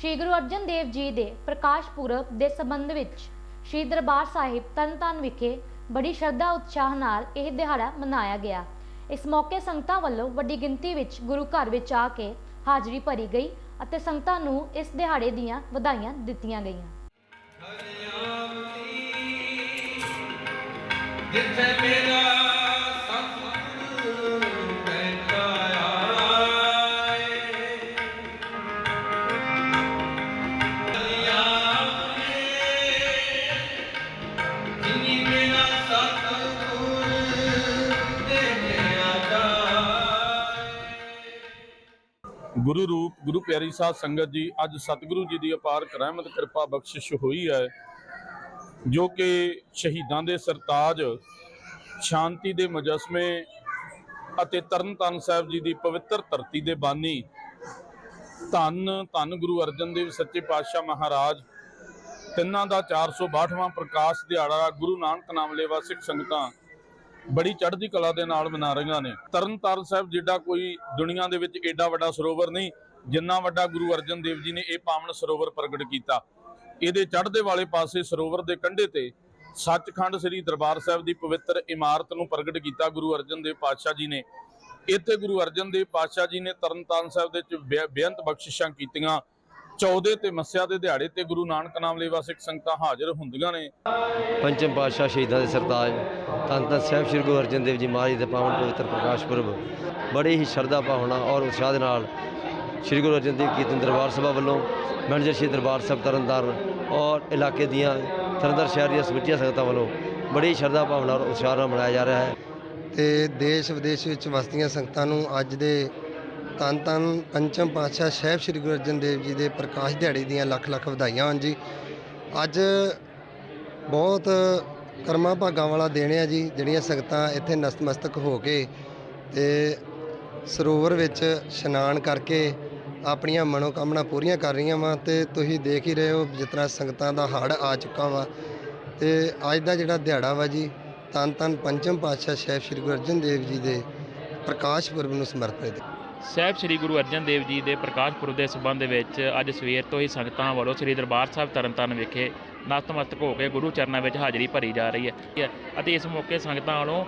ਸ਼੍ਰੀ ਗੁਰੂ ਅਰਜਨ ਦੇਵ ਜੀ ਦੇ ਪ੍ਰਕਾਸ਼ ਪੁਰਬ ਦੇ ਸੰਬੰਧ ਵਿੱਚ ਸ਼੍ਰੀ ਦਰਬਾਰ ਸਾਹਿਬ ਤਰਨਤਾਰਨ ਵਿਖੇ ਬੜੀ ਸ਼ਰਧਾ ਉਤਸ਼ਾਹ ਨਾਲ ਇਹ ਦਿਹਾੜਾ ਮਨਾਇਆ ਗਿਆ। ਇਸ ਮੌਕੇ ਸੰਗਤਾਂ ਵੱਲੋਂ ਵੱਡੀ ਗਿਣਤੀ ਵਿੱਚ ਗੁਰੂ ਘਰ ਵਿੱਚ ਆ ਕੇ ਹਾਜ਼ਰੀ ਭਰੀ ਗਈ ਅਤੇ ਸੰਗਤਾਂ ਨੂੰ ਇਸ ਦਿਹਾੜੇ ਦੀਆਂ ਵਧਾਈਆਂ ਦਿੱਤੀਆਂ ਗਈਆਂ। ਜਿੱਥੇ ਗੁਰੂ ਰੂਪ, ਗੁਰੂ ਪਿਆਰੀ ਸਾਧ ਸੰਗਤ ਜੀ, ਅੱਜ ਸਤਿਗੁਰੂ ਜੀ ਦੀ ਅਪਾਰ ਰਹਿਮਤ ਕਿਰਪਾ ਬਖਸ਼ਿਸ਼ ਹੋਈ ਹੈ, ਜੋ ਕਿ ਸ਼ਹੀਦਾਂ ਦੇ ਸਰਤਾਜ, ਸ਼ਾਂਤੀ ਦੇ ਮੁਜਸਮੇ ਅਤੇ ਤਰਨਤਾਰਨ ਸਾਹਿਬ ਜੀ ਦੀ ਪਵਿੱਤਰ ਧਰਤੀ ਦੇ ਬਾਨੀ, ਧੰਨ ਧੰਨ ਗੁਰੂ ਅਰਜਨ ਦੇਵ ਸੱਚੇ ਪਾਤਸ਼ਾਹ ਮਹਾਰਾਜ, ਤਿੰਨਾਂ ਦਾ 462ਵਾਂ ਪ੍ਰਕਾਸ਼ ਦਿਹਾੜਾ ਗੁਰੂ ਨਾਨਕ ਨਾਮ ਲੇਵਾ ਸਿੱਖ ਸੰਗਤਾਂ ਬੜੀ ਚੜ੍ਹਦੀ ਕਲਾ ਦੇ ਨਾਲ ਮਨਾ ਰਹੀਆਂ ਨੇ। ਤਰਨਤਾਰਨ ਸਾਹਿਬ ਜਿੱਡਾ ਕੋਈ ਦੁਨੀਆ ਦੇ ਵਿੱਚ ਏਡਾ ਵੱਡਾ ਸਰੋਵਰ ਨਹੀਂ, ਜਿੰਨਾ ਵੱਡਾ ਗੁਰੂ ਅਰਜਨ ਦੇਵ ਜੀ ਨੇ ਇਹ ਪਾਵਨ ਸਰੋਵਰ ਪ੍ਰਗਟ ਕੀਤਾ। ਇਹਦੇ ਚੜ੍ਹਦੇ ਵਾਲੇ ਪਾਸੇ ਸਰੋਵਰ ਦੇ ਕੰਢੇ ਤੇ ਸੱਚਖੰਡ ਸ੍ਰੀ ਦਰਬਾਰ ਸਾਹਿਬ ਦੀ ਪਵਿੱਤਰ ਇਮਾਰਤ ਨੂੰ ਪ੍ਰਗਟ ਕੀਤਾ ਗੁਰੂ ਅਰਜਨ ਦੇਵ ਪਾਤਸ਼ਾਹ ਜੀ ਨੇ। ਇੱਥੇ ਗੁਰੂ ਅਰਜਨ ਦੇਵ ਪਾਤਸ਼ਾਹ ਜੀ ਨੇ ਤਰਨਤਾਰਨ ਸਾਹਿਬ ਦੇ ਵਿੱਚ ਬੇਅੰਤ ਬਖਸ਼ਿਸ਼ਾਂ ਕੀਤੀਆਂ। 14 ਤੇ ਮੱਸਿਆ ਦੇ ਦਿਹਾੜੇ ਤੇ ਗੁਰੂ ਨਾਨਕ ਨਾਮ ਲੇਵਾ ਸਿੱਖ ਸੰਗਤਾਂ ਹਾਜ਼ਰ ਹੁੰਦੀਆਂ ਨੇ। ਪੰਚਮ ਪਾਤਸ਼ਾਹ ਸ਼ਹੀਦਾਂ ਦੇ ਸਰਤਾਜ ਧੰਨ ਧੰਨ ਸਾਹਿਬ ਸ੍ਰੀ ਗੁਰੂ ਅਰਜਨ ਦੇਵ ਜੀ ਮਹਾਰਾਜ ਦੇ ਪਾਵਨ ਪਵਿੱਤਰ ਪ੍ਰਕਾਸ਼ ਪੁਰਬ। ਬੜੇ ਹੀ ਸ਼ਰਧਾ ਭਾਵਨਾ ਔਰ ਉਤਸ਼ਾਹ ਦੇ ਨਾਲ ਸ੍ਰੀ ਗੁਰੂ ਅਰਜਨ ਦੇਵ ਕੀਰਤਨ ਦਰਬਾਰ ਸਭਾ ਵੱਲੋਂ ਮੈਨੇਜਰ ਸ਼੍ਰੀ ਦਰਬਾਰ ਸਾਹਿਬ ਤਰਨਤਾਰਨ ਔਰ ਇਲਾਕੇ ਦੀਆਂ ਤਰਨਤਾਰਨ ਸ਼ਹਿਰ ਦੀਆਂ ਸਮੁੱਚੀਆਂ ਸੰਗਤਾਂ ਵੱਲੋਂ ਬੜੀ ਸ਼ਰਧਾ ਭਾਵਨਾ ਔਰ ਉਤਸ਼ਾਹ ਨਾਲ ਮਨਾਇਆ ਜਾ ਰਿਹਾ ਹੈ। ਤੇ ਦੇਸ਼ ਵਿਦੇਸ਼ ਵਿੱਚ ਵਸਦੀਆਂ ਸੰਗਤਾਂ ਨੂੰ ਅੱਜ ਦੇ ਤਨ ਧੰਨ ਪੰਚਮ ਪਾਤਸ਼ਾਹ ਸਾਹਿਬ ਸ੍ਰੀ ਗੁਰੂ ਅਰਜਨ ਦੇਵ ਜੀ ਦੇ ਪ੍ਰਕਾਸ਼ ਦਿਹਾੜੇ ਦੀਆਂ ਲੱਖ ਲੱਖ ਵਧਾਈਆਂ ਹਨ ਜੀ। ਅੱਜ ਬਹੁਤ ਕਰਮਾਂ ਭਾਗਾਂ ਵਾਲਾ ਦਿਨ ਹੈ ਜੀ, ਜਿਹੜੀਆਂ ਸੰਗਤਾਂ ਇੱਥੇ ਨਤਮਸਤਕ ਹੋ ਕੇ ਤੇ ਸਰੋਵਰ ਵਿੱਚ ਇਸ਼ਨਾਨ ਕਰਕੇ ਆਪਣੀਆਂ ਮਨੋਕਾਮਨਾ ਪੂਰੀਆਂ ਕਰ ਰਹੀਆਂ ਵਾ ਤੇ ਤੁਸੀਂ ਦੇਖ ਹੀ ਰਹੇ ਹੋ ਜਿਸ ਤਰ੍ਹਾਂ ਸੰਗਤਾਂ ਦਾ ਹੜ ਆ ਚੁੱਕਾ ਵਾ। ਤੇ ਅੱਜ ਦਾ ਜਿਹੜਾ ਦਿਹਾੜਾ ਵਾ ਜੀ, ਤਨ ਧੰਨ ਪੰਚਮ ਪਾਤਸ਼ਾਹ ਸਾਹਿਬ ਸ੍ਰੀ ਗੁਰੂ ਅਰਜਨ ਦੇਵ ਜੀ ਦੇ ਪ੍ਰਕਾਸ਼ ਪੁਰਬ ਨੂੰ ਸਮਰਪਿਤ। ਹੈ ਸਾਹਿਬ ਸ੍ਰੀ ਗੁਰੂ ਅਰਜਨ ਦੇਵ ਜੀ ਦੇ ਪ੍ਰਕਾਸ਼ ਪੁਰਬ ਦੇ ਸਬੰਧ ਵਿੱਚ ਅੱਜ ਸਵੇਰ ਤੋਂ ਹੀ ਸੰਗਤਾਂ ਵੱਲੋਂ ਸ੍ਰੀ ਦਰਬਾਰ ਸਾਹਿਬ ਤਰਨਤਾਰਨ ਵਿਖੇ ਨਤਮਸਤਕ ਹੋ ਕੇ ਗੁਰੂ ਚਰਨਾਂ ਵਿੱਚ ਹਾਜ਼ਰੀ ਭਰੀ ਜਾ ਰਹੀ ਹੈ ਅਤੇ ਇਸ ਮੌਕੇ ਸੰਗਤਾਂ ਵੱਲੋਂ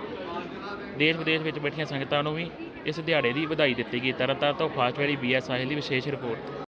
ਦੇਸ਼ ਵਿਦੇਸ਼ ਵਿੱਚ ਬੈਠੀਆਂ ਸੰਗਤਾਂ ਨੂੰ ਵੀ ਇਸ ਦਿਹਾੜੇ ਦੀ ਵਧਾਈ ਦਿੱਤੀ ਗਈ। ਤਰਨਤਾਰਨ ਤੋਂ ਫਾਸਟ ਵੈਲੀ ਬੀਐਸ ਸਾਹਿਲ ਦੀ ਵਿਸ਼ੇਸ਼ ਰਿਪੋਰਟ।